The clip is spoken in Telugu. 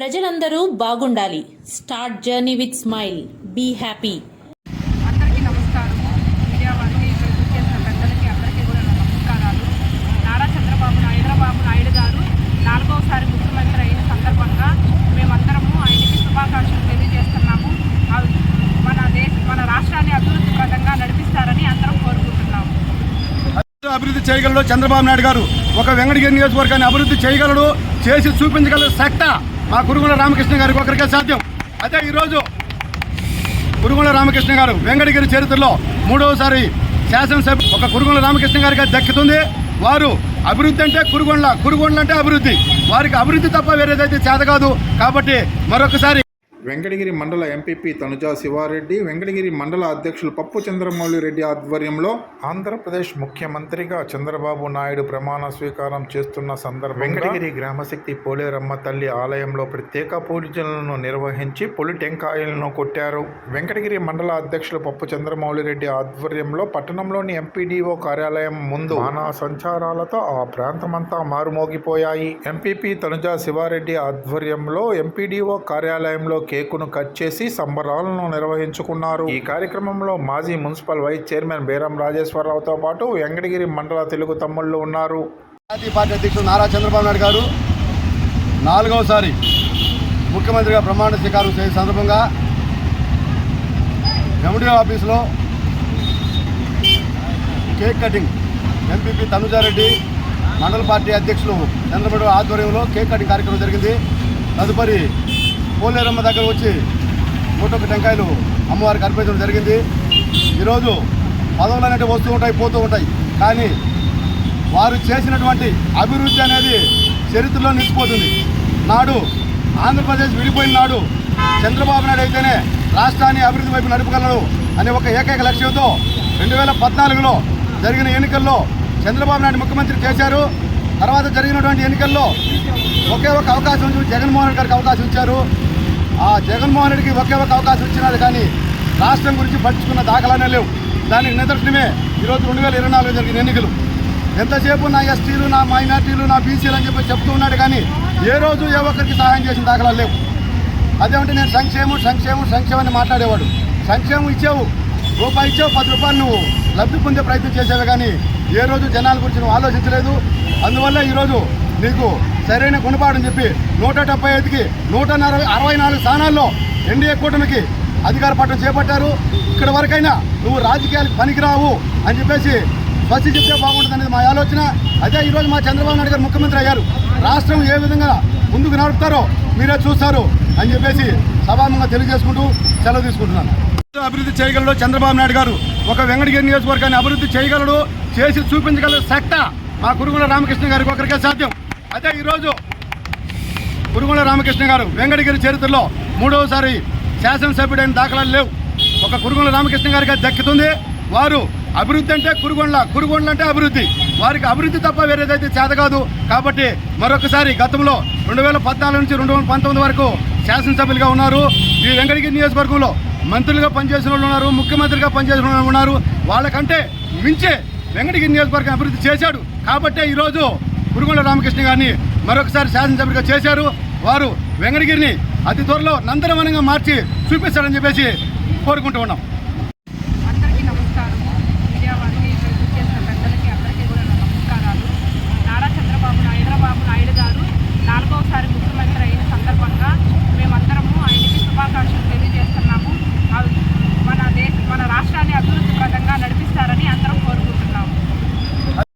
ప్రజలందరూ బాగుండాలి. Start journey with smile be happy అందరికీ మీడియా వారికి పెద్దలకి అందరికీ కూడా నమస్కారాలు. నారా చంద్రబాబు నాయుడు గారు నాలుగవసారి ముఖ్యమంత్రి అయిన సందర్భంగా మేమందరము ఆయనకి శుభాకాంక్షలు తెలియజేస్తున్నాము. అవి మన దేశ మన రాష్ట్రాన్ని అభివృద్ధి నడిపిస్తారని అందరం కోరుకుంటున్నాము. అభివృద్ధి చేయగలడు చంద్రబాబు నాయుడు గారు. ఒక వెంకటగిరి నియోజకవర్గాన్ని అభివృద్ధి చేయగలడు చేసి చూపించగల సత్తా మా కురుగుల రామకృష్ణ గారికి ఒకరికే సాధ్యం. అదే ఈరోజు కురుగుల రామకృష్ణ గారు వెంకటగిరి చరిత్రలో మూడవసారి శాసనసభ ఒక కురుగుల రామకృష్ణ గారికి దక్కుతుంది. వారు అభివృద్ధి అంటే కురుగొండ్ల కురుగొండ్ల అంటే అభివృద్ధి. వారికి అభివృద్ధి తప్ప వేరేదైతే చేత కాదు. కాబట్టి మరొకసారి వెంకటగిరి మండల ఎంపీపీ తనుజా శివారెడ్డి వెంకటగిరి మండల అధ్యక్షులు పప్పు చంద్రమౌళి రెడ్డి ఆధ్వర్యంలో ఆంధ్రప్రదేశ్ ముఖ్యమంత్రిగా చంద్రబాబు నాయుడు ప్రమాణ స్వీకారం చేస్తున్న సందర్భంగా వెంకటగిరి గ్రామశక్తి పోలేరమ్మ తల్లి ఆలయంలో ప్రత్యేక పూజలను నిర్వహించి పొలి టెంకాయలను కొట్టారు. వెంకటగిరి మండల అధ్యక్షులు పప్పు చంద్రమౌళి రెడ్డి ఆధ్వర్యంలో పట్టణంలోని ఎంపీడీఓ కార్యాలయం ముందు వాహన సంచారాలతో ఆ ప్రాంతమంతా మారుమోగిపోయాయి. ఎంపీపీ తనుజా శివారెడ్డి ఆధ్వర్యంలో ఎంపీడీఓ కార్యాలయంలో కేకును కట్ చేసి సంబరాలను నిర్వహించుకున్నారు. ఈ కార్యక్రమంలో మాజీ మున్సిపల్ వైస్ చైర్మన్ బేరం రాజేశ్వరరావుతో పాటు వెంకటగిరి మండల తెలుగు తమ్ముళ్ళు ఉన్నారు. జాతీయ పార్టీ అధ్యక్షుడు నారా చంద్రబాబు నాయుడు గారు నాలుగవసారి ముఖ్యమంత్రిగా ప్రమాణ స్వీకారం చేసే సందర్భంగా ఎండిఓ ఆఫీసులో కేక్ కటింగ్ ఎంపీపీ తనుజారెడ్డి మండల పార్టీ అధ్యక్షులు చంద్రబాబు ఆధ్వర్యంలో కేక్ కటింగ్ కార్యక్రమం జరిగింది. తదుపరి పోలేరమ్మ దగ్గర వచ్చి నూటొక్క టెంకాయలు అమ్మవారికి అర్పించడం జరిగింది. ఈరోజు పదవులు అనేవి వస్తూ ఉంటాయి పోతూ ఉంటాయి. కానీ వారు చేసినటువంటి అభివృద్ధి అనేది చరిత్రలో నిలిచిపోతుంది. నాడు ఆంధ్రప్రదేశ్ విడిపోయిన నాడు చంద్రబాబు నాయుడు అయితేనే రాష్ట్రాన్ని అభివృద్ధి వైపు నడపగలడు అనే ఒక ఏకైక లక్ష్యంతో రెండు వేల పద్నాలుగులో జరిగిన ఎన్నికల్లో చంద్రబాబు నాయుడు ముఖ్యమంత్రి చేశారు. తర్వాత జరిగినటువంటి ఎన్నికల్లో ఒకే ఒక అవకాశం జగన్మోహన్ గారికి అవకాశం ఇచ్చారు. ఆ జగన్మోహన్ రెడ్డికి ఒకే ఒక అవకాశం ఇచ్చినాడు కానీ రాష్ట్రం గురించి పట్టించుకున్న దాఖలానే లేవు. దానికి నిదర్శనమే ఈరోజు రెండు వేల ఇరవై నాలుగు జరిగిన ఎన్నికలు. ఎంతసేపు నా ఎస్టీలు నా మైనార్టీలు నా బీసీలు అని చెప్పి చెప్తూ ఉన్నాడు కానీ ఏ రోజు ఏ ఒక్కరికి సహాయం చేసిన దాఖలాలు లేవు. అదేమంటే నేను సంక్షేమం సంక్షేమం సంక్షేమం అని మాట్లాడేవాడు. సంక్షేమం ఇచ్చావు రూపాయి ఇచ్చావు పది రూపాయలు నువ్వు లబ్ధి పొందే ప్రయత్నం చేసావు కానీ ఏ రోజు జనాల గురించి నువ్వు ఆలోచించలేదు. అందువల్ల ఈరోజు నీకు సరైన గుణపాఠం చెప్పి నూట డెబ్బై ఐదుకి నూట అరవై నాలుగు స్థానాల్లో ఎన్డీఏ కూటమికి అధికార పట్టం చేపట్టారు. ఇక్కడ వరకైనా నువ్వు రాజకీయాలకు పనికిరావు అని చెప్పేసి స్వచ్ఛ చెప్తే బాగుంటుంది అనేది మా ఆలోచన. అదే ఈరోజు మా చంద్రబాబు నాయుడు గారు ముఖ్యమంత్రి అయ్యారు. రాష్ట్రం ఏ విధంగా ముందుకు నడుపుతారో మీరే చూస్తారు అని చెప్పేసి సభాముగా తెలియజేసుకుంటూ సెలవు తీసుకుంటున్నాను. అభివృద్ధి చేయగలడు చంద్రబాబు నాయుడు గారు. ఒక వెంకటగిరి నియోజకవర్గాన్ని అభివృద్ధి చేయగలడు చేసి చూపించగల సత్తా మా కురుగుల రామకృష్ణ గారికి ఒకరికే సాధ్యం. అదే ఈరోజు కురుగుల రామకృష్ణ గారు వెంకటగిరి చరిత్రలో మూడవసారి శాసనసభ్యుడైన దాఖలాలు లేవు. ఒక కురుగొండ రామకృష్ణ గారికి దక్కుతుంది. వారు అభివృద్ధి అంటే కురుగొండ కురుగొండ్ల అంటే అభివృద్ధి. వారికి అభివృద్ధి తప్ప వేరేదైతే చేత కాదు. కాబట్టి మరొకసారి గతంలో రెండు వేల పద్నాలుగు నుంచి రెండు వేల పంతొమ్మిది వరకు శాసనసభ్యులుగా ఉన్నారు. ఈ వెంకటగిరి నియోజకవర్గంలో మంత్రులుగా పనిచేసిన వాళ్ళు ఉన్నారు ముఖ్యమంత్రిగా పనిచేసిన వాళ్ళు ఉన్నారు. వాళ్ళకంటే మించే వెంకటగిరి నియోజకవర్గం అభివృద్ధి చేశాడు. కాబట్టే ఈరోజు కురుగొండ రామకృష్ణ గారిని మరొకసారి శాసనసభ్యుడిగా చేశారు. వారు వెంకటగిరిని అతి త్వరలో నందనవనంగా మార్చి చూపిస్తారని చెప్పేసి కోరుకుంటూ ఉన్నాం.